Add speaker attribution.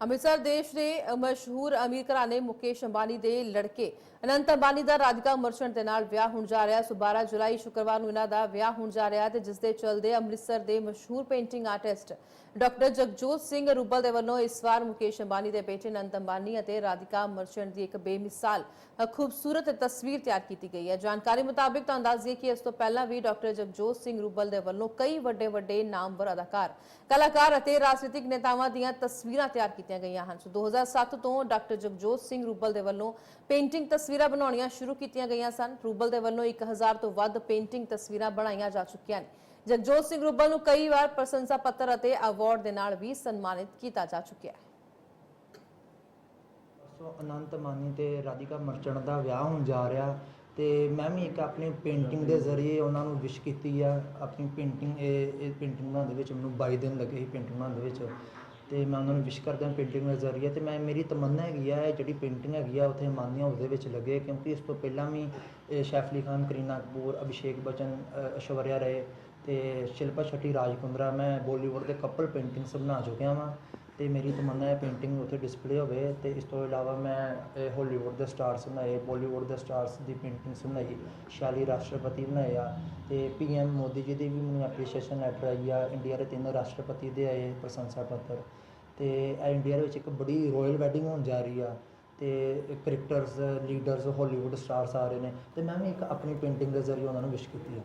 Speaker 1: ਅੰਮ੍ਰਿਤਸਰ ਦੇਸ਼ ਦੇ ਮਸ਼ਹੂਰ ਅਮੀਰ ਘਰਾਣੇ ਮੁਕੇਸ਼ ਅੰਬਾਨੀ ਦੇ ਲੜਕੇ ਅਨੰਤ ਅੰਬਾਨੀ ਦਾ ਰਾਧਿਕਾ ਮਰਚੈਂਟ ਦੇ ਨਾਲ ਵਿਆਹ ਹੋਣ ਜਾ ਰਿਹਾ ਸੋ 12 ਜੁਲਾਈ ਸ਼ੁੱਕਰਵਾਰ ਨੂੰ ਇਹਨਾਂ ਦਾ ਵਿਆਹ ਹੋਣ ਜਾ ਰਿਹਾ ਤੇ ਜਿਸ ਦੇ ਚਲਦੇ ਅੰਮ੍ਰਿਤਸਰ ਦੇ ਮਸ਼ਹੂਰ painting artist doctor Jagjot Singh Rubal ਦੇ ਵੱਲੋਂ ਇਸ ਵਾਰ ਮੁਕੇਸ਼ ਅੰਬਾਨੀ ਦੇ ਬੇਟੇ ਅਨੰਤ ਅੰਬਾਨੀ ਅਤੇ ਰਾਧਿਕਾ ਮਰਚੈਂਟ ਦੀ ਇੱਕ ਬੇਮਿਸਾਲ, ਖੂਬਸੂਰਤ ਤਸਵੀਰ ਤਿਆਰ ਕੀਤੀ ਗਈ ਹੈ। ਜਾਣਕਾਰੀ ਮੁਤਾਬਿਕ ਤਾਂ ਅੰਦਾਜ਼ੀਏ ਕਿ ਇਸ ਤੋਂ ਪਹਿਲਾਂ ਵੀ ਡਾਕਟਰ ਜਗਜੋਤ ਸਿੰਘ ਰੂਬਲ ਦੇ ਵੱਲੋਂ ਕਈ ਵੱਡੇ ਵੱਡੇ ਨਾਮਵਰ ਅਦਾਕਾਰ, ਕਲਾਕਾਰ ਅਤੇ ਰਾਜਨੀਤਿਕ ਨੇਤਾਵਾਂ ਦੀਆਂ ਤਸਵੀਰਾਂ ਤਿਆਰ ਕੀਤੀ ਕੀਤੀਆਂ ਗਈਆਂ ਹਨ। ਸੋ 2007 ਤੋਂ ਡਾਕਟਰ ਜਗਜੋਤ ਸਿੰਘ ਰੂਬਲ ਦੇ ਵੱਲੋਂ ਪੇਂਟਿੰਗ ਤਸਵੀਰਾਂ ਬਣਾਉਣੀਆਂ ਸ਼ੁਰੂ ਕੀਤੀਆਂ ਗਈਆਂ ਸਨ। ਰੂਬਲ ਦੇ ਵੱਲੋਂ 1000 ਤੋਂ ਵੱਧ ਪੇਂਟਿੰਗ ਤਸਵੀਰਾਂ ਬਣਾਈਆਂ ਜਾ ਚੁੱਕੀਆਂ ਨੇ। ਜਗਜੋਤ ਸਿੰਘ ਰੂਬਲ ਨੂੰ ਕਈ ਵਾਰ ਪ੍ਰਸ਼ੰਸਾ ਪੱਤਰ ਅਤੇ ਅਵਾਰਡ ਦੇ ਨਾਲ ਵੀ ਸਨਮਾਨਿਤ ਕੀਤਾ ਜਾ ਚੁੱਕਿਆ ਹੈ।
Speaker 2: ਸੋ ਅਨੰਤ ਮਾਨੀ ਤੇ ਰਾਧਿਕਾ ਮਰਚੈਂਟ ਦਾ ਵਿਆਹ ਹੋਣ ਜਾ ਰਿਹਾ ਤੇ ਮੈਂ ਵੀ ਇੱਕ ਆਪਣੀ ਪੇਂਟਿੰਗ ਦੇ ਜ਼ਰੀਏ ਉਹਨਾਂ ਨੂੰ ਵਿਸ਼ ਕੀਤੀ ਆ। ਆਪਣੀ ਪੇਂਟਿੰਗ ਇਹ ਇਹ ਪੇਂਟਿੰਗ ਬਣਾਉਣ ਦੇ ਵਿੱਚ ਮੈਨੂੰ 22 ਦਿਨ ਲੱਗੇ ਸੀ ਪੇਂਟਿੰਗ ਬਣਾਉਣ ਦੇ ਵਿੱਚ। ਤੇ ਮੈਂ ਉਹਨਾਂ ਨੂੰ ਵਿਸ਼ ਕਰਦਾ ਪੇਂਟਿੰਗ ਦੇ ਜ਼ਰੀਏ ਤੇ ਮੈਂ ਮੇਰੀ ਤਮੰਨਾ ਹੈਗੀ ਆ ਇਹ ਜਿਹੜੀ ਪੇਂਟਿੰਗ ਹੈਗੀ ਆ ਉੱਥੇ ਮਾਨੀ ਹਾਊਸ ਦੇ ਵਿੱਚ ਲੱਗੇ ਕਿਉਂਕਿ ਇਸ ਤੋਂ ਪਹਿਲਾਂ ਵੀ ਇਹ ਸੈਫ ਖਾਨ ਕਰੀਨਾ ਕਪੂਰ ਅਭਿਸ਼ੇਕ ਬਚਨ ਅ, ਰਹੇ ਰਾਏ ਤੇ ਸ਼ਿਲਪਾ ਸ਼ੱਟੀ ਰਾਜ ਕੁੰਦਰਾ ਮੈਂ ਬਾਲੀਵੁੱਡ ਦੇ ਕਪਲ ਪੇਂਟਿੰਗਸ ਬਣਾ ਚੁੱਕਿਆ ਵਾਂ ਤੇ ਮੇਰੀ ਤਮੰਨਾ ਹੈ ਪੇਂਟਿੰਗ ਉੱਥੇ ਡਿਸਪਲੇ ਹੋਵੇ ਤੇ ਇਸ ਤੋਂ ਇਲਾਵਾ ਮੈਂ ਇਹ ਹਾਲੀਵੁੱਡ ਦੇ ਸਟਾਰਸ ਬਣਾਏ ਬਾਲੀਵੁੱਡ ਦੇ ਸਟਾਰਸ ਦੀ ਪੇਂਟਿੰਗਸ ਬਣਾਈ, ਸ਼ਾਲੀ ਰਾਸ਼ਟਰਪਤੀ ਬਣਾਏ ਆ ਤੇ ਪੀਐਮ ਮੋਦੀ ਜੀ ਦੀ ਵੀ ਮੈਨੂੰ ਐਪਰੀਸ਼ੀਏਸ਼ਨ ਲੈਟਰ ਆਈ ਆ ਇੰਡੀਆ ਦੇ ਤਿੰਨ ਰਾਸ਼ਟਰਪਤੀ ਦੇ ਆਏ ਪ੍ਰਸ਼ੰਸਾ ਪੱਤਰ ਤੇ ਇੰਡੀਆ ਦੇ ਵਿੱਚ ਇੱਕ ਬੜੀ ਰਾਇਲ ਵੈਡਿੰਗ ਹੋਣ ਜਾ ਰਹੀ ਆ ਤੇ ਕ੍ਰਿਕਟਰਸ ਲੀਡਰਸ ਹਾਲੀਵੁੱਡ ਸਟਾਰਸ ਆ ਰਹੇ ਨੇ ਤੇ ਮੈਂ ਵੀ ਇੱਕ ਆਪਣੀ ਪੇਂਟਿੰਗ ਦੇ ਜ਼ਰੀਏ ਉਹਨਾਂ ਨੂੰ ਵਿਸ਼ ਕੀਤੀ ਆ।